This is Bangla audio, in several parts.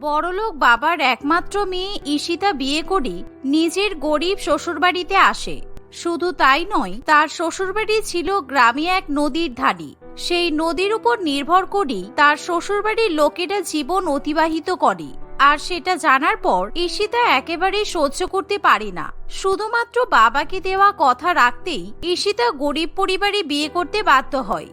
বড়লোক বাবার একমাত্র মেয়ে ঈশিতা বিয়ে করে নিজের গরিব শ্বশুরবাড়িতে আসে। শুধু তাই নয়, তার শ্বশুরবাড়ি ছিল গ্রামে এক নদীর ধারে সেই নদীর উপর নির্ভর করেই তার শ্বশুরবাড়ির লোকেরা জীবন অতিবাহিত করে। আর সেটা জানার পর ঈশিতা একেবারেই সহ্য করতে পারে না। শুধুমাত্র বাবাকে দেওয়া কথা রাখতেই ঈশিতা গরিব পরিবারে বিয়ে করতে বাধ্য হয়।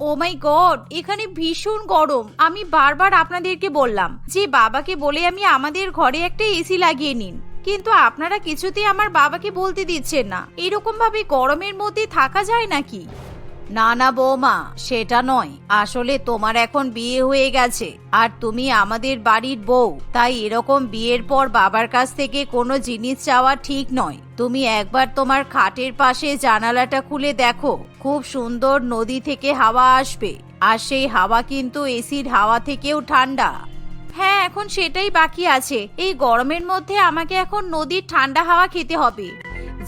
ও মাই গড এখানে ভীষণ গরম। আমি বারবার আপনাদেরকে বললাম যে বাবাকে বলে আমি আমাদের ঘরে একটা এসি লাগিয়ে নিন। কিন্তু আপনারা কিছুতেই আমার বাবাকে বলতে দিচ্ছেন না। এরকম ভাবে গরমের মধ্যে থাকা যায় নাকি? না না বৌমা, সেটা নয়। আসলে তোমার এখন বিয়ে হয়ে গেছে, আর তুমি আমাদের বাড়ির বউ। তাই এরকম বিয়ের পর বাবার কাছ থেকে কোনো জিনিস চাওয়া ঠিক নয়। তুমি একবার তোমার খাটের পাশে জানালাটা খুলে দেখো। খুব সুন্দর নদী থেকে হাওয়া আসবে। আর সেই হাওয়া কিন্তু এসির হাওয়া থেকেও ঠান্ডা। হ্যাঁ এখন সেটাই বাকি আছে। এই গরমের মধ্যে আমাকে এখন নদীর ঠান্ডা হাওয়া খেতে হবে।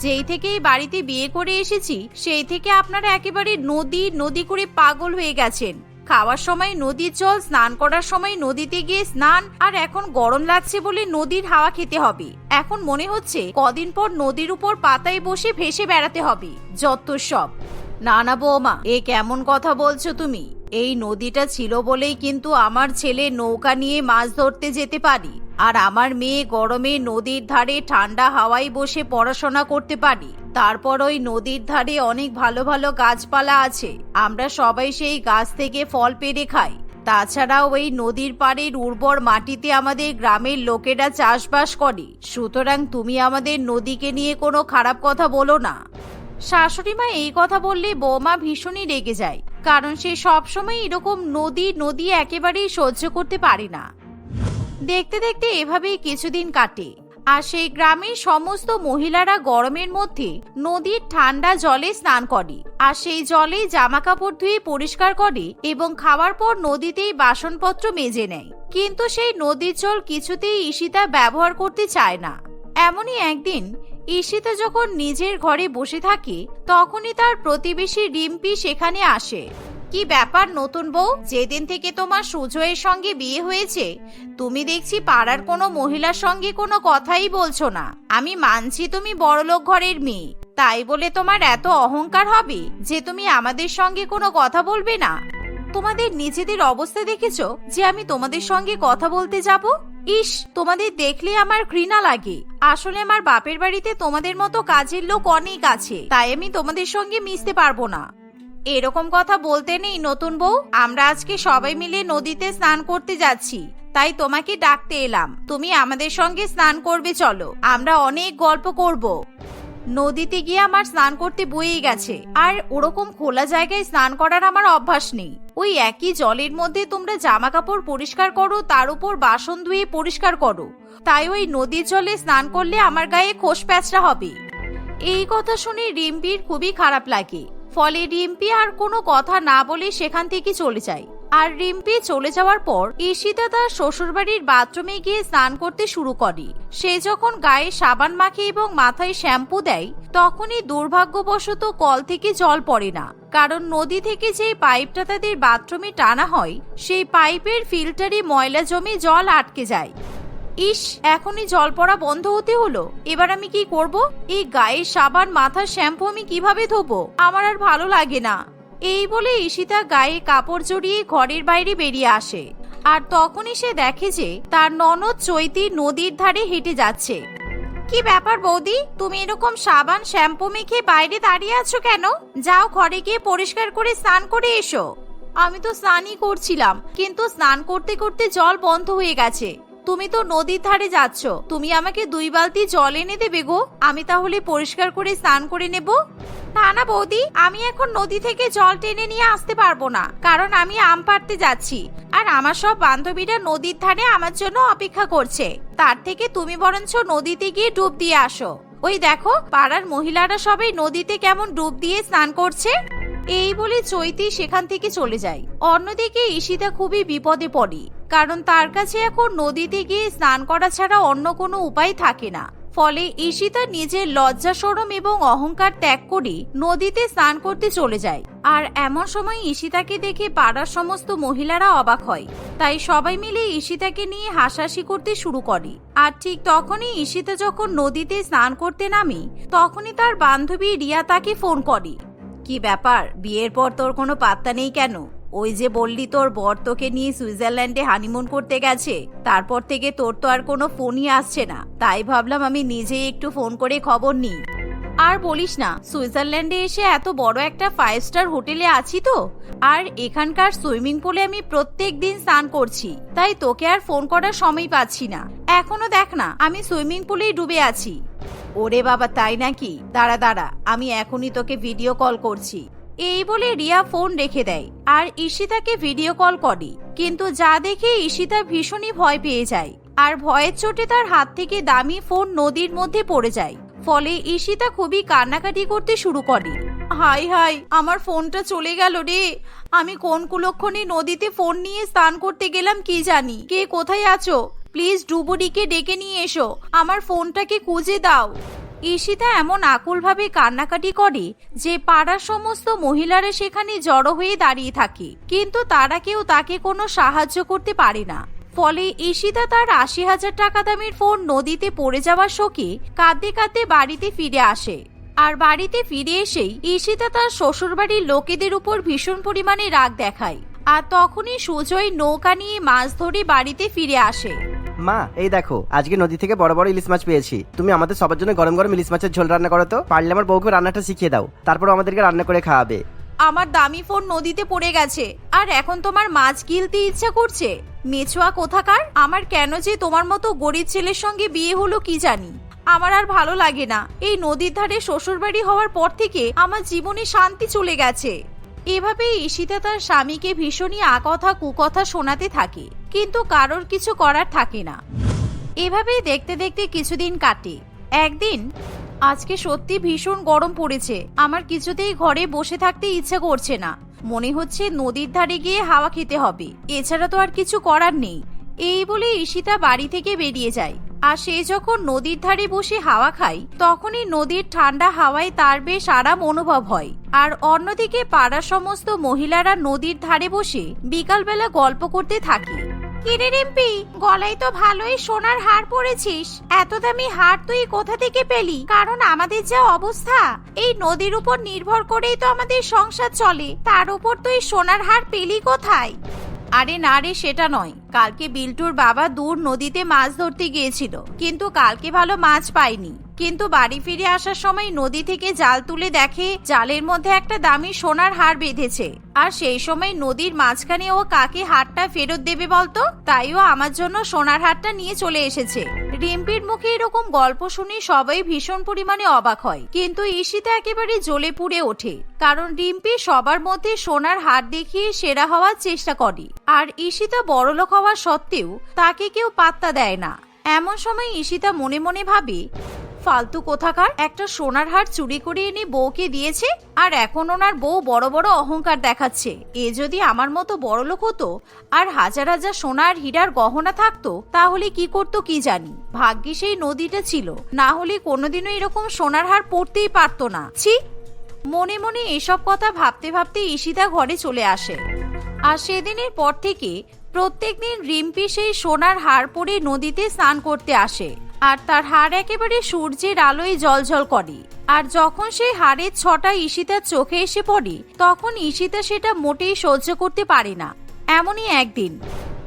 যেই থেকে এই বাড়িতে বিয়ে করে এসেছি, সেই থেকে আপনারা একেবারে নদী নদী করে পাগল হয়ে গেছেন। খাওয়ার সময় নদীর জল, স্নান করার সময় নদীতে গিয়ে স্নান, আর এখন গরম লাগছে বলে নদীর হাওয়া খেতে হবে। এখন মনে হচ্ছে কদিন পর নদীর উপর পাতায় বসে ভেসে বেড়াতে হবে, যত সব। না না বৌমা, এ কেমন কথা বলছো তুমি? এই নদীটা ছিল বলেই কিন্তু আমার ছেলে নৌকা নিয়ে মাছ ধরতে যেতে পারি। আর আমার মেয়ে গরমে নদীর ধারে ঠান্ডা হাওয়ায় বসে পড়াশোনা করতে পারি। তারপর ওই নদীর ধারে অনেক ভালো ভালো গাছপালা আছে। আমরা সবাই সেই গাছ থেকে ফল পেড়ে খাই। তাছাড়াও ওই নদীর পাড়ের উর্বর মাটিতে আমাদের গ্রামের লোকেরা চাষবাস করে। সুতরাং তুমি আমাদের নদীকে নিয়ে কোনো খারাপ কথা বলো না। শাশুড়ি মা এই কথা বললে বৌমা ভীষণই রেগে যায়, কারণ সে সবসময় এরকম নদী নদী একেবারেই সহ্য করতে পারে না। দেখতে দেখতে এভাবেই কিছুদিন কাটে। আর সেই গ্রামের সমস্ত মহিলারা গরমের মধ্যে নদীর ঠান্ডা জলে স্নান করে। আর সেই জলেই জামা কাপড় ধুয়ে পরিষ্কার করে এবং খাওয়ার পর নদীতেই বাসনপত্র মেজে নেয়। কিন্তু সেই নদীর জল কিছুতেই ঈশিতা ব্যবহার করতে চায় না। এমনই একদিন ঈশিতা যখন নিজের ঘরে বসে থাকে, তখনই তার প্রতিবেশী রিম্পি সেখানে আসে। কি ব্যাপার নতুন বউ? যেদিন থেকে তোমার সুজয়ের সঙ্গে বিয়ে হয়েছে, তুমি দেখছি পাড়ার কোনো মহিলার সঙ্গে কোনো কথাই বলছো না। আমি মানছি তুমি বড়লোক ঘরের মেয়ে। তাই বলে তোমার এত অহংকার হবে যে তুমি আমাদের সঙ্গে কোনো কথা বলবে না? তোমাদের নিজেদের অবস্থা দেখেছ যে আমি তোমাদের সঙ্গে কথা বলতে যাব? ইস, তোমাদের দেখলে আমার ঘৃণা লাগে। আসলে আমার বাপের বাড়িতে তোমাদের মতো কাজের লোক অনেক আছে, তাই আমি তোমাদের সঙ্গে মিশতে পারব না। এরকম কথা বলতে নেই, নতুন বউ। আমরা আজকে সবাই মিলে নদীতে স্নান করতে যাচ্ছি। তাই তোমাকে ডাকতে এলাম। তুমি আমাদের সঙ্গে স্নান করবে, চলো। আমরা অনেক গল্প করব। নদীতে গিয়ে আমার স্নান করতে বয়েই গেছে। আর ওরকম খোলা জায়গায় স্নান করার আমার অভ্যাস নেই। ওই একই জলের মধ্যে তোমরা জামা কাপড় পরিষ্কার করো, তার উপর বাসন ধুয়ে পরিষ্কার করো। তাই ওই নদীর জলে স্নান করলে আমার গায়ে খোস প্যাঁচড়া হবে। এই কথা শুনে রিম্পির খুবই খারাপ লাগে। ফলে রিম্পি আর কোনো কথা না বলে সেখান থেকে চলে যায়। আর রিম্পি চলে যাওয়ার পর ঈশিতা তার শ্বশুরবাড়ির বাথরুমে গিয়ে স্নান করতে শুরু করে। সে যখন গায়ে সাবান মাখে এবং মাথায় শ্যাম্পু দেয়, তখনই দুর্ভাগ্যবশত কল থেকে জল পড়ে না। কারণ নদী থেকে যে পাইপটা তাদের বাথরুমে টানা হয়, সেই পাইপের ফিল্টারে ময়লা জমে জল আটকে যায়। ইস, এখনই জল পড়া বন্ধ হতে হলো। এবার আমি কি করব? এই গায়ের সাবান, মাথার শ্যাম্পু আমি কীভাবে ধোবো? আমার আর ভালো লাগে না। এই বলে ঈশিতা গায়ে কাপড় জড়িয়ে ঘরের বাইরে বেরিয়ে আসে। আর তখনই সে দেখে যে তার ননদ চৈতি নদীর ধারে হেঁটে যাচ্ছে। কি ব্যাপার বৌদি? তুমি এরকম সাবান, শ্যাম্পু মেখে বাইরে দাঁড়িয়ে আছো কেন? যাও ঘরে গিয়ে পরিষ্কার করে স্নান করে এসো। আমি তো স্নানই করছিলাম, কিন্তু স্নান করতে করতে জল বন্ধ হয়ে গেছে। তুমি তো নদীর ধারে যাচ্ছ। তুমি আমাকে দুই বালতি জল এনে দেবে গো। আমি তাহলে পরিষ্কার করে স্নান করে নেব। না না বৌদি, আমি এখন নদী থেকে জল টেনে নিয়ে আসতে পারব না, কারণ আমি আম পাড়তে যাচ্ছি। আর আমার সব বান্ধবীরা নদীর ধারে আমার জন্য অপেক্ষা করছে। তার থেকে তুমি বরঞ্চ নদীতে গিয়ে ডুব দিয়ে আসো। ওই দেখো, পাড়ার মহিলারা সবাই নদীতে কেমন ডুব দিয়ে স্নান করছে। এই বলে চৈতি সেখান থেকে চলে যায়। অন্যদিকে ঈশিতা খুবই বিপদে পড়ে, কারণ তার কাছে এখন নদীতে গিয়ে স্নান করা ছাড়া অন্য কোনো উপায় থাকে না। ফলে ঈশিতা নিজের লজ্জা সরম এবং অহংকার ত্যাগ করে নদীতে স্নান করতে চলে যায়। আর এমন সময় ঈশিতাকে দেখে পাড়ার সমস্ত মহিলারা অবাক হয়। তাই সবাই মিলে ঈশিতাকে নিয়ে হাসাহাসি করতে শুরু করে। আর ঠিক তখনই ঈশিতা যখন নদীতে স্নান করতে নামে, তখনই তার বান্ধবী রিয়া তাকে ফোন করে। কি ব্যাপার? বিয়ের পর তোর কোনো পাত্তা নেই কেন? ওই যে বললি তোর বর তোকে নিয়ে সুইজারল্যান্ডে হানিমুন করতে গেছে। তারপর থেকে তোর তো আর কোনো ফোনই আসছে না। তাই ভাবলাম আমি নিজেই একটু ফোন করে খবর নিই। আর বলিস না, সুইজারল্যান্ডে এসে এত বড় একটা ফাইভ স্টার হোটেলে আছি তো? আর এখানকার সুইমিং পুলে আমি প্রত্যেক দিন স্নান করছি। তাই তোকে আর ফোন করার সময় পাচ্ছি না। এখনও দেখ না, আমি সুইমিং পুলেই ডুবে আছি। ওরে বাবা, তাই নাকি? দাঁড়া দাঁড়া, আমি এখনই তোকে ভিডিও কল করছি। এই বলে রিয়া ফোন রেখে দেয়, আর ঈশিতাকে ভিডিও কল করে। কিন্তু যা দেখে ঈশিতা ভীষণই ভয় পেয়ে যায়, আর ভয়ের চোটে তার হাত থেকে দামি ফোন নদীর মধ্যে পড়ে যায়। ফলে ঈশিতা খুবই কান্নাকাটি করতে শুরু করে। হাই হাই, আমার ফোনটা চলে গেল রে। আমি কোন কুলক্ষণে নদীতে ফোন নিয়ে স্নান করতে গেলাম কি জানি? কে কোথায় আছো? প্লিজ ডুবুডিকে ডেকে নিয়ে এসো। আমার ফোনটাকে খুঁজে দাও। ঈশিতা এমন আকুলভাবে কান্নাকাটি করে যে পাড়ার সমস্ত মহিলারা সেখানে জড়ো হয়ে দাঁড়িয়ে থাকে। কিন্তু তারা কেউ তাকে কোনো সাহায্য করতে পারে না। ফলে ঈশিতা তার আশি হাজার টাকা দামের ফোন নদীতে পড়ে যাওয়ার শোকে কাঁদতে কাঁদতে বাড়িতে ফিরে আসে। আর বাড়িতে ফিরে এসেই ঈশিতা তার শ্বশুরবাড়ির লোকেদের উপর ভীষণ পরিমাণে রাগ দেখায়। আর তখনই সুজয় নৌকা নিয়ে মাছ ধরে বাড়িতে ফিরে আসে। মা, এই দেখো, আজকে নদী থেকে বড় বড় ইলিশ মাছ পেয়েছি। তুমি আমাদের সবার জন্য গরম গরম ইলিশ মাছের ঝোল রান্না করো তো। পারলে আমার বউকে রান্নাটা শিখিয়ে দাও। তারপর আমাদেরকে রান্না করে খাওয়াবে। আমার দামি ফোন নদীতে পড়ে গেছে। আর এখন তোমার মাছ গিলতে ইচ্ছা করছে? মেছুয়া কোথাকার? আমার কেন যে তোমার মতো গরিব ছেলের সঙ্গে বিয়ে হলো কি জানি? আমার আর ভালো লাগে না। এই নদীর ধারে শ্বশুরবাড়ি হওয়ার পর থেকে আমার জীবনে শান্তি চলে গেছে। এভাবে ঈশিতা তার স্বামীকে ভীষণই আকথা কুকথা শোনাতে থাকে। কিন্তু কারোর কিছু করার থাকে না। এভাবেই দেখতে দেখতে কিছুদিন কাটে। একদিন, আজকে সত্যি ভীষণ গরম পড়েছে। আমার কিছুতেই ঘরে বসে থাকতে ইচ্ছে করছে না। মনে হচ্ছে নদীর ধারে গিয়ে হাওয়া খেতে হবে। এছাড়া তো আর কিছু করার নেই। এই বলে ঈশিতা বাড়ি থেকে বেরিয়ে যায়। আর সে যখন নদীর ধারে বসে হাওয়া খায়, তখনই নদীর ঠান্ডা হাওয়ায় তার বেশ আরাম অনুভব হয়। আর অন্যদিকে পাড়ার সমস্ত মহিলারা নদীর ধারে বসে বিকালবেলা গল্প করতে থাকে। কিরে রিম্পি, গলায় তো ভালোই সোনার হার পরেছিস এত দামি হার তুই কোথা থেকে পেলি? কারণ আমাদের যা অবস্থা, এই নদীর উপর নির্ভর করেই তো আমাদের সংসার চলে। তার উপর তুই সোনার হার পেলি কোথায়? আরে না রে, সেটা নয়। কালকে বিল্টুর বাবা দূর নদীতে মাছ ধরতে গিয়েছিল, কিন্তু কালকে ভালো মাছ পায়নি। কিন্তু বাড়ি ফিরে আসার সময় নদী থেকে জাল তুলে দেখে জালের মধ্যে একটা দামি সোনার হার বেঁধেছে। আর সেই সময় নদীর মাঝখানে ও কাকে হারটা ফেরত দেবে বলতো? তাইও আমার জন্য সোনার হারটা নিয়ে চলে এসেছে। রিম্পির মুখে এরকম গল্প শুনে সবাই ভীষণ পরিমাণে অবাক হয়। কিন্তু ঈশিতা একেবারে জ্বলে পুড়ে ওঠে। কারণ রিম্পি সবার মধ্যে সোনার হার দেখিয়ে সেরা হওয়ার চেষ্টা করে। আর ঈশিতা বড়লোক হওয়া সত্ত্বেও তাকে কেউ পাত্তা দেয় না। এমন সময় ঈশিতা মনে মনে ভাবে ফালতু কোথাকার? একটা সোনার হার চুরি করে এনে বউকে দিয়েছে, আর এখন ওনার বউ বড় বড় অহংকার দেখাচ্ছে। এ যদি আমার মতো বড় লোক হতো, আর হাজার হাজার সোনার হীরার গহনা থাকতো, তাহলে কি করতো কি জানি? ভাগ্যে সেই নদীটা ছিল, না হলে কোনোদিনও এরকম সোনার হার পড়তেই পারতো না। ছি! মনে মনে এসব কথা ভাবতে ভাবতে ঈশিতা ঘরে চলে আসে। আর সেদিনের পর থেকে প্রত্যেকদিন রিম্পি সেই সোনার হার পরে নদীতে স্নান করতে আসে। আর তার হার একেবারে সূর্যের আলোয় জলজল করে। আর যখন সেই হাড়ের ছটা ঈশিতার চোখে এসে পড়ে, তখন ঈশিতা সেটা মোটেই সহ্য করতে পারে না। এমনই একদিন,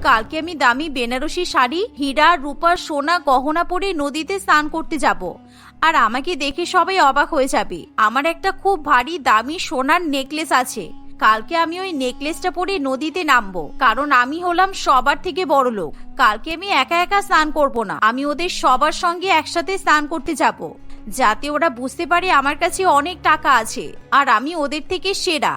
কালকে আমি দামি বেনারসি শাড়ি, হীরা রূপার সোনা, গহনা পরে নদীতে স্নান করতে যাব। আর আমাকে দেখে সবাই অবাক হয়ে যাবে। আমার একটা খুব ভারী দামি সোনার নেকলেস আছে। কালকে আমি ওই নেকলেসটা পরে নদীতে নামবো, কারণ আমি হলাম সবার থেকে বড় লোক। কালকে আমি একা একা স্নান করব না, আমি ওদের সবার সঙ্গে একসাথে স্নান করতে যাব। যাতে ওরা বুঝতে পারে আমার কাছে অনেক টাকা আছে, আর আমি ওদের থেকে সেরা।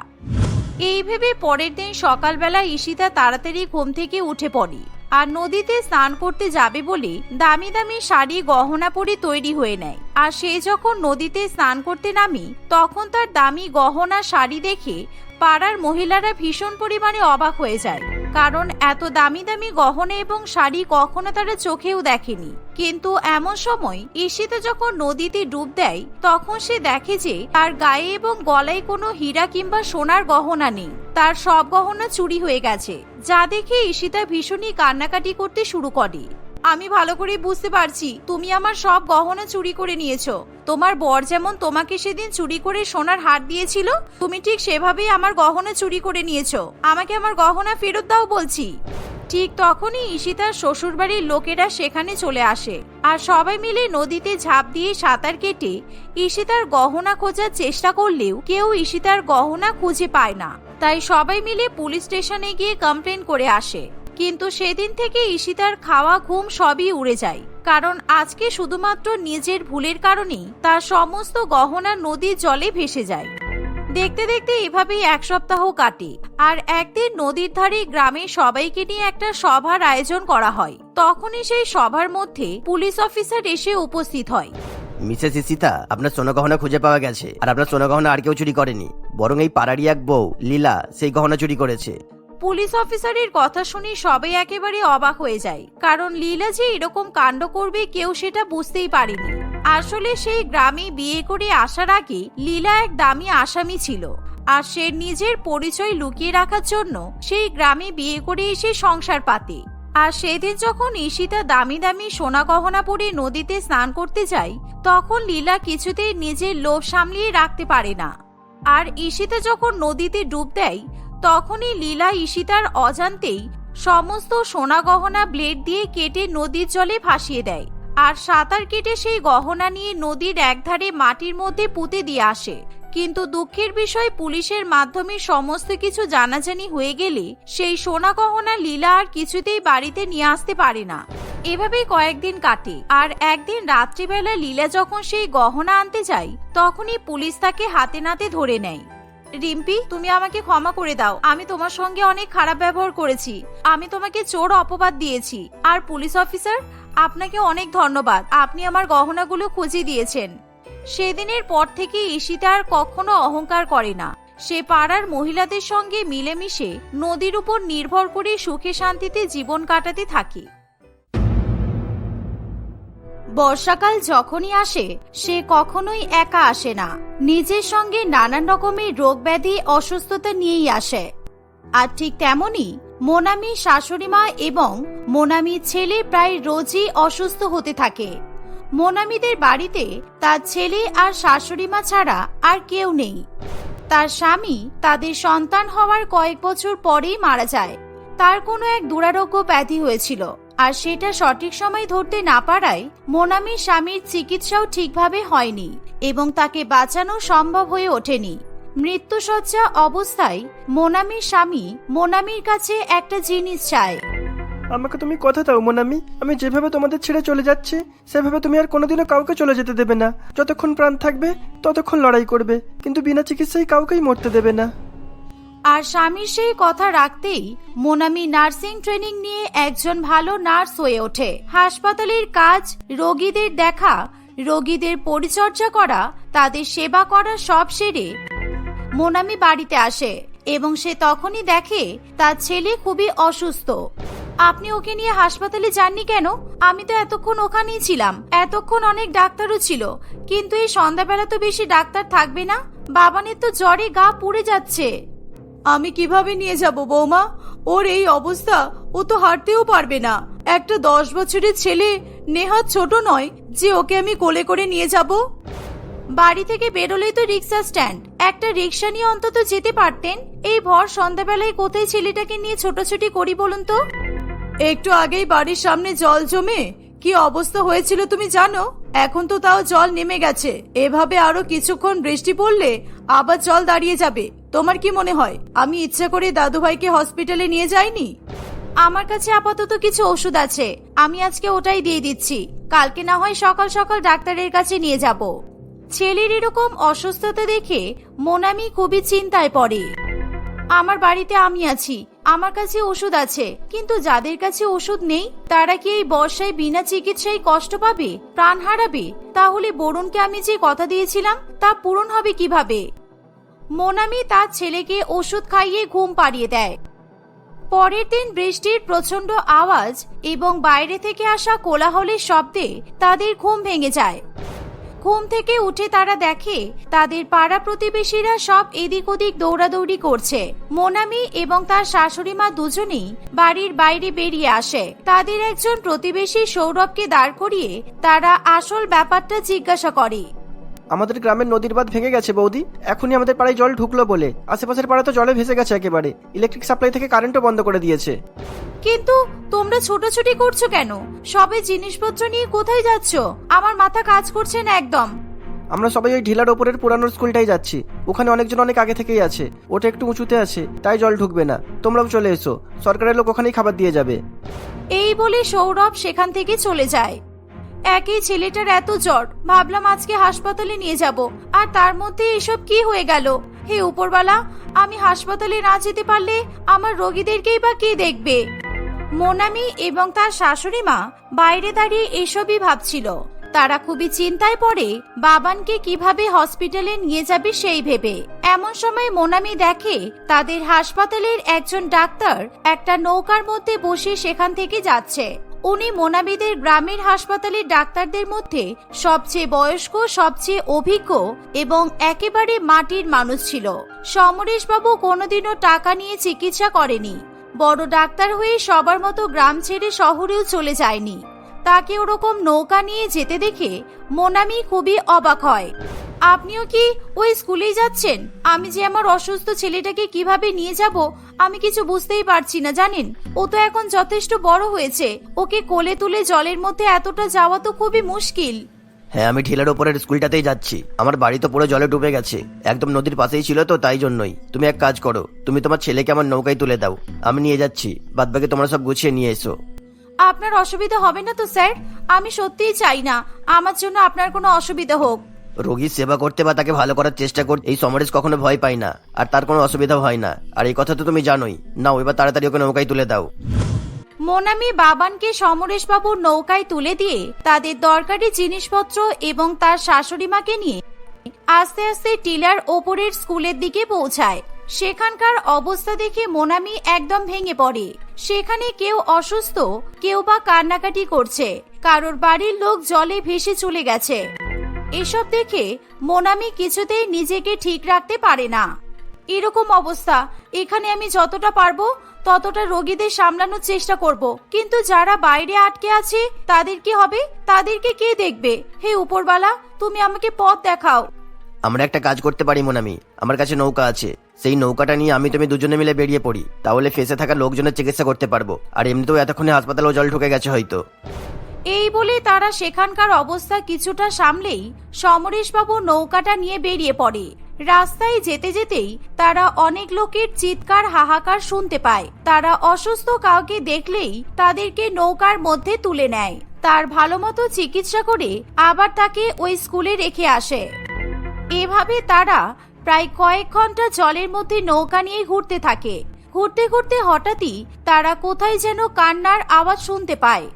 এই ভেবে পরের দিন সকালবেলা ঈশিতা তাড়াতাড়ি ঘুম থেকে উঠে পড়ে, আর নদীতে স্নান করতে যাবে বলে দামি দামি শাড়ি গহনা পরে তৈরি হয়ে নেয়। আর সে যখন নদীতে স্নান করতে নামি, তখন তার দামি গহনা শাড়ি দেখে পাড়ার মহিলারা ভীষণ পরিমাণে অবাক হয়ে যায়। কারণ এত দামি দামি গহনা এবং শাড়ি কখনো তারা চোখেও দেখেনি। কিন্তু এমন সময় ঈশিতা যখন নদীতে ডুব দেয়, তখন সে দেখে যে তার গায়ে এবং গলায় কোনো হীরা কিংবা সোনার গহনা নেই। তার সব গহনা চুরি হয়ে গেছে, যা দেখে ঈশিতা ভীষণই কান্নাকাটি করতে শুরু করে। আমি ভালো করে বুঝতে পারছি, তুমি আমার সব গহনা চুরি করে নিয়েছো। তোমার বর যেমন তোমাকে সেদিন চুরি করে সোনার হার দিয়েছিল, তুমি ঠিক সেভাবেই আমার গহনা চুরি করে নিয়েছো। আমাকে আমার গহনা ফেরত দাও বলছি। ঠিক তখনই ঈশিতার শ্বশুরবাড়ির লোকেরা সেখানে চলে আসে, আর সবাই মিলে নদীতে ঝাঁপ দিয়ে সাঁতার কেটে ঈশিতার গহনা খোঁজার চেষ্টা করলেও কেউ ঈশিতার গহনা খুঁজে পায় না। তাই সবাই মিলে পুলিশ স্টেশনে গিয়ে কমপ্লেন করে আসে। কিন্তু সেদিন থেকে ঈশিতার খাওয়া ঘুম সবই উড়ে যায়। কারণ আজকে শুধুমাত্র নিজের ভুলের কারণেই তার সমস্ত গহনা নদীর জলে ভেসে যায়। দেখতে দেখতে এভাবেই এক সপ্তাহ কাটে। আর একদিন নদীর ধারে গ্রামের সবাইকে নিয়ে একটা সভার আয়োজন করা হয়। তখনই সেই সভার মধ্যে পুলিশ অফিসার এসে উপস্থিত হয়। মিসেস ইসিতা আপনার সোনা গহনা খুঁজে পাওয়া গেছে। আর আপনার সোনা গহনা আর কেউ চুরি করেনি। বরং এই পাড়ারই এক বউ, লীলা, সেই গহনা চুরি করেছে। পুলিশ অফিসারের কথা শুনে সবাই একেবারে অবাক হয়ে যায়। কারণ লীলা যে এরকম কাণ্ড করবে কেউ সেটা বুঝতেই পারেনি। আসলে সেই গ্রামে বিয়ে করে আসার আগে লীলা এক দামি আসামি ছিল। আর সে নিজের পরিচয় লুকিয়ে রাখার জন্য সেই গ্রামে বিয়ে করে এসে সংসার পাতে। আর সেদিন যখন ঈশিতা দামি দামি সোনা গহনা পরে নদীতে স্নান করতে যায়, তখন লীলা কিছুতেই নিজের লোভ সামলিয়ে রাখতে পারে না। আর ঈশিতা যখন নদীতে ডুব দেয় তখনই লীলা ঈশিতার অজান্তেই সমস্ত সোনা গহনা ব্লেড দিয়ে কেটে নদীর জলে ভাসিয়ে দেয়। আর সাঁতার কেটে সেই গহনা নিয়ে নদীর একধারে মাটির মধ্যে পুঁতে দিয়ে আসে। কিন্তু দুঃখের বিষয়, পুলিশের মাধ্যমে সমস্ত কিছু জানাজানি হয়ে গেলে সেই সোনা গহনা লীলা আর কিছুতেই বাড়িতে নিয়ে আসতে পারে না। এভাবেই কয়েকদিন কাটে। আর একদিন রাত্রিবেলা লীলা যখন সেই গহনা আনতে যায়, তখনই পুলিশ তাকে হাতে নাতে ধরে নেয়। রিম্পি, তুমি আমাকে ক্ষমা করে দাও। আমি তোমার সঙ্গে অনেক খারাপ ব্যবহার করেছি। আমি তোমাকে চোর অপবাদ দিয়েছি। আর পুলিশ অফিসার, আপনাকে অনেক ধন্যবাদ। আপনি আমার গহনাগুলো খুঁজে দিয়েছেন। সেদিনের পর থেকে ঈশিতা আর কখনো অহংকার করে না। সে পাড়ার মহিলাদের সঙ্গে মিলেমিশে নদীর উপর নির্ভর করে সুখে শান্তিতে জীবন কাটাতে থাকে। বর্ষাকাল যখনই আসে, সে কখনোই একা আসে না। নিজের সঙ্গে নানান রকমের রোগ ব্যাধি, অসুস্থতা নিয়েই আসে। আর ঠিক তেমনি মোনামি শাশুড়ি মা এবং মোনামির ছেলে প্রায় রোজই অসুস্থ হতে থাকে। মোনামিদের বাড়িতে তার ছেলে আর শাশুড়ি মা ছাড়া আর কেউ নেই। তার স্বামী তাদের সন্তান হওয়ার কয়েক বছর পরেই মারা যায়। তার কোনো এক দুরারোগ্য ব্যাধি হয়েছিল। আর সেটা সঠিক সময় ধরতে না পারায় মোনামির স্বামীর চিকিৎসাও ঠিকভাবে হয়নি এবং তাকে বাঁচানো সম্ভব হয়ে ওঠেনি। মৃত্যুসজ্জা অবস্থায় মোনামির স্বামী মোনামির কাছে একটা জিনিস চায়। আমাকে তুমি কথা দাও, মোনামি। আমি যেভাবে তোমাদের ছেড়ে চলে যাচ্ছি, সেভাবে তুমি আর কোনোদিনও কাউকে চলে যেতে দেবে না। যতক্ষণ প্রাণ থাকবে, ততক্ষণ লড়াই করবে। কিন্তু বিনা চিকিৎসায় কাউকেই মরতে দেবে না। আর স্বামীর সেই কথা রাখতেই মোনামি নার্সিং ট্রেনিং নিয়ে একজন ভালো নার্স হয়ে ওঠে। হাসপাতালের কাজ, রোগীদের দেখা, রোগীদের পরিচর্যা করা, তাদের সেবা করা সব সেরে মোনামি বাড়িতে আসে এবং সে তখনই দেখে তার ছেলে খুবই অসুস্থ। আপনি ওকে নিয়ে হাসপাতালে যাননি কেন? আমি তো এতক্ষণ ওখানেই ছিলাম। এতক্ষণ অনেক ডাক্তারও ছিল। কিন্তু এই সন্ধ্যাবেলা তো বেশি ডাক্তার থাকবে না। বাবানের তো জ্বরে গা পুড়ে যাচ্ছে। আমি কীভাবে নিয়ে যাব, বৌমা? ওর এই অবস্থা ও তো হাঁটতেও পারবে না। একটা দশ বছরের ছেলে নেহাত ছোট নয় যে ওকে আমি কোলে করে নিয়ে যাব। বাড়ি থেকে বেরোলেই তো রিক্সা স্ট্যান্ড। একটা রিক্সা নিয়ে অন্তত যেতে পারতেন। এই ভর সন্ধ্যাবেলায় কোথায় ছেলেটাকে নিয়ে ছোটাছুটি করি বলুন তো? একটু আগেই বাড়ির সামনে জল জমে কি অবস্থা হয়েছিল তুমি জানো? এখন তো তাও জল নেমে গেছে। এভাবে আরও কিছুক্ষণ বৃষ্টি পড়লে আবার জল দাঁড়িয়ে যাবে। তোমার কি মনে হয়, আমি ইচ্ছা করে দাদুভাইকে হসপিটালে নিয়ে যাইনি? আমার কাছে আপাতত কিছু ওষুধ আছে, আমি আজকে ওটাই দিয়ে দিচ্ছি। কালকে না হয় সকাল সকাল ডাক্তারের কাছে নিয়ে যাব। ছেলের এরকম অসুস্থতা দেখে মোনামি খুবই চিন্তায় পড়ে। আমার বাড়িতে আমি আছি, আমার কাছে ওষুধ আছে, কিন্তু যাদের কাছে ওষুধ নেই, তারা কি এই বর্ষায় বিনা চিকিৎসায় কষ্ট পাবে, প্রাণ হারাবে? তাহলে বরুণকে আমি যে কথা দিয়েছিলাম, তা পূরণ হবে কীভাবে? মোনামি তার ছেলেকে ওষুধ খাইয়ে ঘুম পাড়িয়ে দেয়। পরের দিন বৃষ্টির প্রচণ্ড আওয়াজ এবং বাইরে থেকে আসা কোলাহলের শব্দে তাদের ঘুম ভেঙে যায়। ঘুম থেকে উঠে তারা দেখে, তাদের পাড়া প্রতিবেশীরা সব এদিক ওদিক দৌড়াদৌড়ি করছে। মোনামি এবং তার শাশুড়ি মা দুজনেই বাড়ির বাইরে বেরিয়ে আসে। তাদের একজন প্রতিবেশী সৌরভকে দাঁড় করিয়ে তারা আসল ব্যাপারটা জিজ্ঞাসা করে। আমাদের গ্রামের নদীর বাঁধ ভেঙে গেছে বৌদি। এখনই আমাদের পাড়ায় জল ঢুকলো বলে। আশেপাশের পাড়া তো জলে ভেসে গেছে একেবারে। ইলেকট্রিক সাপ্লাই থেকে কারেন্টও বন্ধ করে দিয়েছে। কিন্তু তোমরা ছোটাছুটি করছ কেন? সবে জিনিসপত্র নিয়ে কোথায় যাচ্ছ? আমার মাথা কাজ করছে না একদম। আমরা সবাই ওই ঢিলার ওপরের পুরানোর স্কুলটাই যাচ্ছি। ওখানে অনেকজন অনেক আগে থেকেই আছে। ওটা একটু উঁচুতে আছে তাই জল ঢুকবে না। তোমরাও চলে এসো। সরকারের লোক ওখানেই খাবার দিয়ে যাবে। এই বলে সৌরভ সেখান থেকে চলে যায়। একই ছেলেটার এত জ্বর। ভাবলাম আজকে হাসপাতালে নিয়ে যাব। আর তার মধ্যে এসব কি হয়ে গেল? হে উপরবালা আমি হাসপাতালে না যেতে পারলে আমার রোগীদেরকেই বা কে দেখবে? মোনামি এবং তার শাশুড়ি মা বাইরে দাঁড়িয়ে এসবই ভাবছিল। তারা খুবই চিন্তায় পড়ে, বাবানকে কীভাবে হসপিটালে নিয়ে যাবে সেই ভেবে। এমন সময় মোনামি দেখে তাদের হাসপাতালের একজন ডাক্তার একটা নৌকার মধ্যে বসে সেখান থেকে যাচ্ছে। উনি মোনাবিদের গ্রামের হাসপাতালের ডাক্তারদের মধ্যে সবচেয়ে বয়স্ক, সবচেয়ে অভিজ্ঞ এবং একেবারে মাটির মানুষ ছিল। সমরেশবাবু কোনোদিনও টাকা নিয়ে চিকিৎসা করেনি। বড় ডাক্তার হয়ে সবার মতো গ্রাম ছেড়ে শহরেও চলে যায়নি। তাকে ওরকম নৌকা নিয়ে যেতে দেখে মোনামি খুবই অবাক হয়। আপনিও কি ওই স্কুলেই যাচ্ছেন? আমি যে আমার অসুস্থ ছেলেটাকে কীভাবে নিয়ে যাব, আমি কিছু বুঝতেই পারছি না, জানেন? ও তো এখন যথেষ্ট বড় হয়েছে। ওকে কোলে তুলে জলের মধ্যে এতটা যাওয়া তো খুবই মুশকিল। হ্যাঁ আমি ঠেলার ওপরের স্কুলটাতেই যাচ্ছি। আমার বাড়ি তো পুরো জলে ডুবে গেছে। একদম নদীর পাশেই ছিল তো, তাই জন্যই। তুমি এক কাজ করো, তুমি তোমার ছেলেকে আমার নৌকায় তুলে দাও। আমি নিয়ে যাচ্ছি। বাদবাকি তোমরা সব গুছিয়ে নিয়ে এসো। আপনার অসুবিধা হবে না তো স্যার? আমি সত্যিই চাই না। আমার জন্য আপনার কোনো অসুবিধা হোক। রোগীর সেবা করতে বা তাকে ভালো করার চেষ্টা করতে এই সমরেশ কখনো ভয় পায় না আর তার কোনো অসুবিধা হয় না। আর এই কথা তো তুমি জানোই। নাও এবার তাড়াতাড়ি ওকে নৌকায় তুলে দাও। মোনামি বাবানকে সমরেশবাবুর নৌকায় তুলে দিয়ে তাদের দরকারি জিনিসপত্র এবং তার শাশুড়ি মাকে নিয়ে আস্তে আস্তে টিলার ওপরের স্কুলের দিকে পৌঁছায়। সেখানকার অবস্থা দেখে মোনামি একদম ভেঙে পড়ে। সেখানে কেউ অসুস্থ, কেউ বা কান্নাকাটি করছে। কারোর বাড়ির লোক জলে ভেসে চলে গেছে। এসব দেখে মোনামি কিছুতেই নিজেকে ঠিক রাখতে পারে না। এরকম অবস্থা, এখানে আমি যতটা পারব, ততটা রোগীদের সামলানোর চেষ্টা করব। কিন্তু যারা বাইরে আটকে আছে, তাদের কি হবে? তাদেরকে কে দেখবে? হে উপরবালা তুমি আমাকে পথ দেখাও। আমরা একটা কাজ করতে পারি, মোনামি। আমার কাছে নৌকা আছে। সেই নৌকাটা নিয়ে আমি তুমি দুজনে মিলে বেরিয়ে পড়ি। তাহলে ফেসে থাকা লোকজনের চিকিৎসা করতে পারব। আর এমনিতেও এতক্ষণে হাসপাতালেও জল ঢুকে গেছে হয়তো। এই বলে তারা সেখানকার অবস্থা কিছুটা সামলেই সমরেশবাবু নৌকাটা নিয়ে বেরিয়ে পড়ে। রাস্তায় যেতে যেতেই তারা অনেক লোকের চিৎকার, হাহাকার শুনতে পায়। তারা অসুস্থ কাউকে দেখলেই তাদেরকে নৌকার মধ্যে তুলে নেয়। তার ভালো মতো চিকিৎসা করে আবার তাকে ওই স্কুলে রেখে আসে। এভাবে তারা প্রায় কয়েক ঘণ্টা জলের মধ্যে নৌকা নিয়ে ঘুরতে থাকে। ঘুরতে ঘুরতে হঠাৎই তারা কোথায় যেন কান্নার আওয়াজ শুনতে পায়।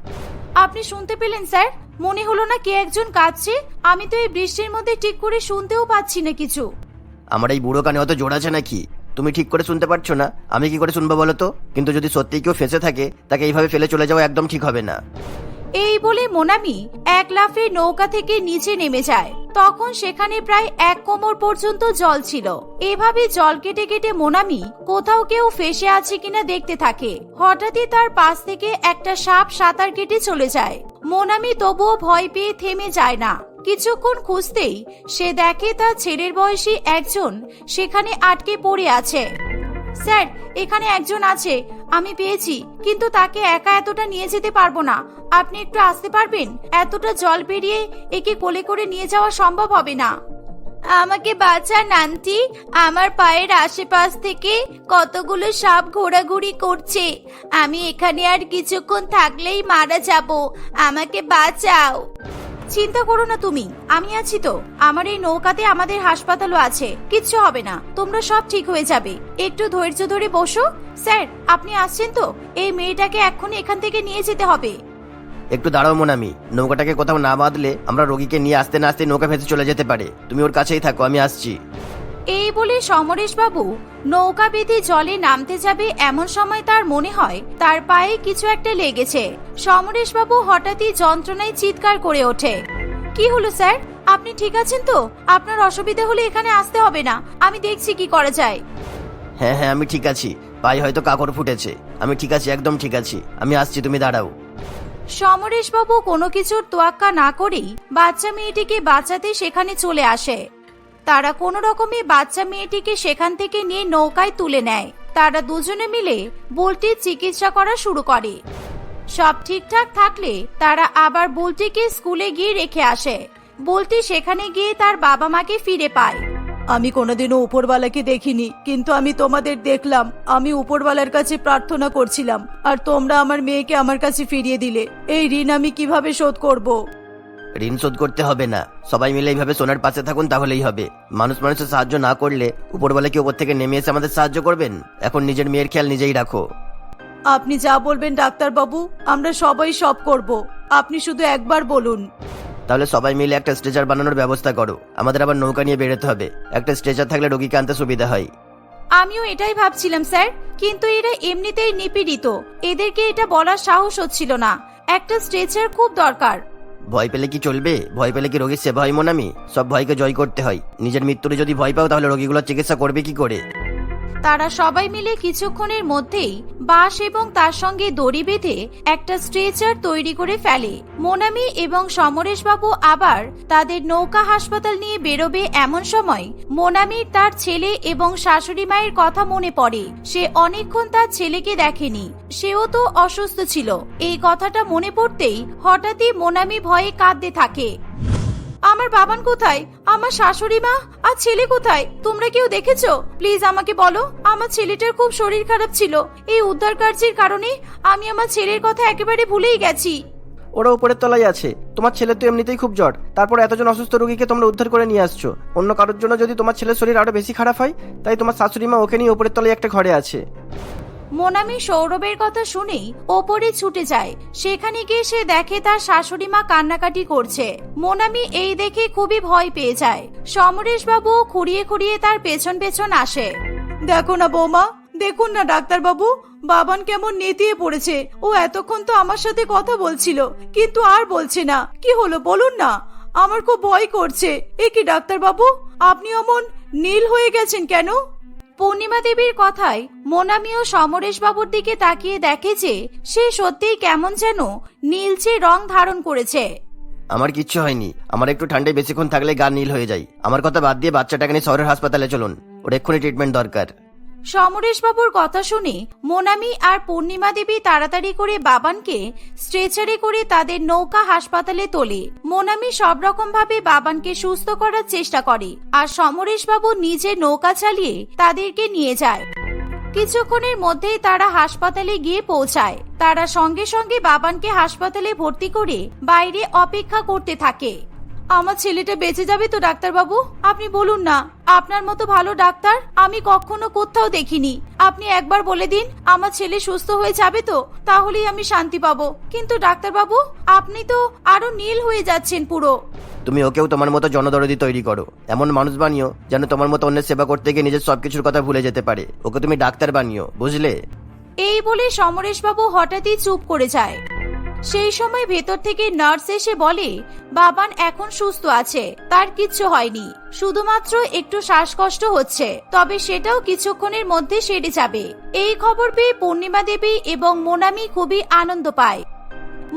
আপনি শুনতে পেলেন স্যার? মনে হলো না কে একজন কাঁদছে। আমি তো এই বৃষ্টির মধ্যে ঠিক করে শুনতেও পাচ্ছি না কিছু। আমার এই বুড়ো কানে অত জোর আছে নাকি? তুমি ঠিক করে শুনতে পারছ না? আমি কি করে শুনব বলো তো? কিন্তু যদি সত্যি কেউ ফেসে থাকে তাকে এইভাবে ফেলে চলে যাওয়া একদম ঠিক হবে না। এই বলে মোনামি এক লাফে নৌকা থেকে নিচে নেমে যায়। তখন সেখানে প্রায় এক কোমর পর্যন্ত জল ছিল। এভাবে জল কেটে কেটে মোনামি কোথাও কেউ ফেসে আছে কিনা দেখতে থাকে। হঠাৎই তার পাশ থেকে একটা সাপ সাঁতার কেটে চলে যায়। মোনামি তবুও ভয় পেয়ে থেমে যায় না। কিছুক্ষণ খুঁজতেই সে দেখে তার ছেলের বয়সী একজন সেখানে আটকে পড়ে আছে। স্যার, এখানে একজন আছে, আমি পেয়েছি, কিন্তু তাকে একা এতটা নিয়ে যেতে পারব না। আপনি একটু আসতে পারবেন? এতটা জল পেরিয়ে একে কোলে করে নিয়ে যাওয়া সম্ভব হবে না। আমাকে বাঁচান, আন্টি। আমার পায়ের আশেপাশ থেকে কতগুলো সাপ ঘোরাঘুরি করছে। আমি এখানে আর কিছুক্ষণ থাকলেই মারা যাব। আমাকে বাঁচাও। চিন্তা করো না তুমি, আমি আছি তো। আমার এই নৌকাতে আমাদের হাসপাতালও আছে, কিচ্ছু হবে না, তোমরা সব ঠিক হয়ে যাবে। একটু ধৈর্য ধরে বসো। স্যার, আপনি আসছেন তো, এই মেয়েটাকে এখন এখান থেকে নিয়ে যেতে হবে। একটু দাঁড়াও মোনামি, নৌকাটাকে কোথাও না বাঁধলে আমরা রোগীকে নিয়ে আসতে না আসতে নৌকা ভেসে চলে যেতে পারে। তুমি ওর কাছেই থাকো, আমি আসছি। এই বলে সমরেশ বাবু নৌকা বেঁধে জলে নামতে যাবে এমন সময় তার মনে হয় তার পায়ে কিছু একটা লেগেছে। সমরেশ বাবু হঠাৎই যন্ত্রণায় চিৎকার করে ওঠে। কি হলো স্যার? আপনি ঠিক আছেন তো? আপনার অসুবিধা হলে এখানে আসতে হবে না। আমি দেখছি কি করা যায়। হ্যাঁ হ্যাঁ আমি ঠিক আছি। পায়ে হয়তো কাকড় ফুটেছে। আমি ঠিক আছি একদম ঠিক আছি। আমি আসছি তুমি দাঁড়াও। সমরেশবাবু কোনো কিছুর তোয়াক্কা না করেই বাচ্চা মেয়েটিকে বাঁচাতে সেখানে চলে আসে। তারা কোনো রকমে বাচ্চা মেয়েটিকে সেখান থেকে নিয়ে নৌকায় তুলে নেয়। তারা দুজনে মিলে বুলটির চিকিৎসা করা শুরু করে। সব ঠিকঠাক থাকলে তারা আবার বুলটিকে স্কুলে গিয়ে রেখে আসে। বুলটি সেখানে গিয়ে তার বাবা মাকে ফিরে পায়। আমি কোনোদিনও উপরওয়ালাকে দেখিনি, কিন্তু আমি তোমাদের দেখলাম। আমি উপরওয়ালার কাছে প্রার্থনা করছিলাম, আর তোমরা আমার মেয়েকে আমার কাছে ফিরিয়ে দিলে। এই ঋণ আমি কীভাবে শোধ করব? ঋণ শোধ করতে হবে না। সবাই মিলে এইভাবে সোনার পাশে থাকুন তাহলেই হবে। মানুষ মানুষের সাহায্য না করলে উপরবেলা কি উপর থেকে নেমে এসে আমাদের সাহায্য করবেন? এখন নিজের মেয়ের খেয়াল নিজেই রাখো। আপনি যা বলবেন ডাক্তার বাবু আমরা সবাই সব করব। আপনি শুধু একবার বলুন। তাহলে সবাই মিলে একটা স্ট্রেচার বানানোর ব্যবস্থা করো। আমাদের আবার নৌকা নিয়ে বেরোতে হবে। একটা স্ট্রেচার থাকলে রোগীকে আনতে সুবিধা হয়। আমিও এটাই ভাবছিলাম স্যার। কিন্তু এরা এমনিতেই নিপীড়িত। এদেরকে এটা বলার সাহস হচ্ছিল না। একটা স্ট্রেচার খুব দরকার। ভয় পেলে কি চলবে? ভয় পেলে কি রোগীর সেবা হয় মনামি সব ভয়কে জয় করতে হয়। নিজের মৃত্যুরে যদি ভয় পাও তাহলে রোগীগুলোর চিকিৎসা করবে কি করে? তারা সবাই মিলে কিছুক্ষণের মধ্যেই বাঁশ এবং তার সঙ্গে দড়ি বেঁধে একটা স্ট্রেচার তৈরি করে ফেলে। মোনামি এবং সমরেশবাবু আবার তাদের নৌকা হাসপাতাল নিয়ে বেরোবে এমন সময় মোনামির তার ছেলে এবং শাশুড়ি মায়ের কথা মনে পড়ে। সে অনেকক্ষণ তার ছেলেকে দেখেনি। সেও তো অসুস্থ ছিল। এই কথাটা মনে পড়তেই হঠাৎই মোনামি ভয়ে কাঁদতে থাকে। আমার বাবান কোথায়? আমার শাশুড়ি মা? আর ছেলে কোথায়? তোমরা কেউ দেখেছ? প্লিজ আমাকে বলো, আমার ছেলেটার খুব শরীর খারাপ ছিল। এই উদ্ধার কার্যের কারণে আমি আমার ছেলের কথা একেবারে ভুলেই গেছি। ওরা উপরের তলায় আছে। তোমার ছেলে তো এমনিতেই খুব জ্বর। তারপর এতজন অসুস্থ রোগীকে তোমরা উদ্ধার করে নিয়ে আসছো। অন্য কারোর জন্য যদি তোমার ছেলের শরীর আরও বেশি খারাপ হয়, তাই তোমার শাশুড়ি মা ওকে নিয়ে উপরের তলায় একটা ঘরে আছে। মোনামি সৌরভের কথা শুনেই ওপরে ছুটে যায়। সেখানে গিয়ে সে দেখে তার শাশুড়ি মা কান্নাকাটি করছে। মোনামি এই দেখে খুবই ভয় পেয়ে যায়। সমরেশ বাবু খুঁড়িয়ে খুঁড়িয়ে তার পেছন পেছন আসে। দেখো না বৌমা, দেখুন না ডাক্তার বাবু বাবান কেমন নেতিয়ে পড়েছে। ও এতক্ষণ তো আমার সাথে কথা বলছিল, কিন্তু আর বলছে না। কি হলো বলুন না, আমার খুব ভয় করছে। এ কি ডাক্তার বাবু আপনি অমন নীল হয়ে গেছেন কেন? পূর্ণিমা দেবীর কথায় মোনামি ও সমরেশ বাবুর দিকে তাকিয়ে দেখে যে সে সত্যিই কেমন যেন নীলচে রং ধারণ করেছে। আমার কিচ্ছু হয়নি। আমার একটু ঠান্ডায় বেশিক্ষণ থাকলে গা নীল হয়ে যায়। আমার কথা বাদ দিয়ে বাচ্চাটাকে নিয়ে শহরের হাসপাতালে চলুন। ওর এক্ষুনি ট্রিটমেন্ট দরকার। সমরেশ বাবুর কথা শুনে মোনামি আর পূর্ণিমা দেবী তাড়াতাড়ি করে বাবানকে স্ট্রেচারে করে তাদের নৌকা হাসপাতালে তোলে। মোনামি সব রকম ভাবে বাবানকে সুস্থ করার চেষ্টা করে আর সমরেশ বাবু নিজে নৌকা চালিয়ে তাদেরকে নিয়ে যায়। কিছুক্ষণের মধ্যেই তারা হাসপাতালে গিয়ে পৌঁছায়। তারা সঙ্গে সঙ্গে বাবানকে হাসপাতালে ভর্তি করে বাইরে অপেক্ষা করতে থাকে। আমার ছেলেটা বেঁচে যাবে তো ডাক্তারবাবু? আপনি বলুন না আপনার মতো ভালো ডাক্তার আমি কখনো কোথাও দেখিনি। আপনি একবার বলে দিন আমার ছেলে সুস্থ হয়ে যাবে তো তাহলেই আমি শান্তি পাবো। কিন্তু ডাক্তারবাবু আপনি তো আরও নীল হয়ে যাচ্ছেন পুরো। তুমি ওকেও তোমার মতো জনদরদি তৈরি করো। এমন মানুষ বানিও যেন তোমার মতো অন্যের সেবা করতে গিয়ে নিজের সবকিছুর কথা ভুলে যেতে পারে। ওকে তুমি ডাক্তার বানিও বুঝলে? এই বলে সমরেশবাবু হঠাৎই চুপ করে যায়। সেই সময় ভেতর থেকে নার্স এসে বলে, বাবান এখন সুস্থ আছে, তার কিচ্ছু হয়নি। শুধুমাত্র একটু শ্বাসকষ্ট হচ্ছে, তবে সেটাও কিছুক্ষণের মধ্যে সেরে যাবে। এই খবর পেয়ে পূর্ণিমা দেবী এবং মোনামি খুবই আনন্দ পায়।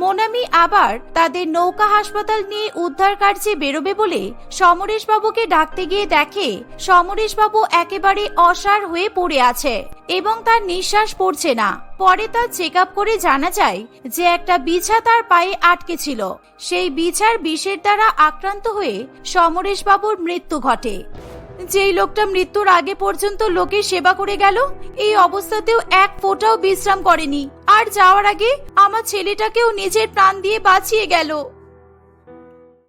মোনামি আবার তাদের নৌকা হাসপাতাল নিয়ে উদ্ধার কার্যে বেরোবে বলে সমরেশ বাবুকে ডাকতে গিয়ে দেখে সমরেশ বাবু একেবারে অসার হয়ে পড়ে আছে এবং তার নিঃশ্বাস পড়ছে না। পরে তার চেক করে জানা যায় যে একটা বিছা তার পায়ে আটকে ছিল। সেই বিছার বিষের দ্বারা আক্রান্ত হয়ে সমরেশ বাবুর মৃত্যু ঘটে। যেই লোকটা মৃত্যুর আগে পর্যন্ত লোকের সেবা করে গেল, এই অবস্থাতেও এক ফোঁটাও বিশ্রাম করেনি। আর যাওয়ার আগে আমার ছেলেটাকেও নিজের প্রাণ দিয়ে বাঁচিয়ে গেল।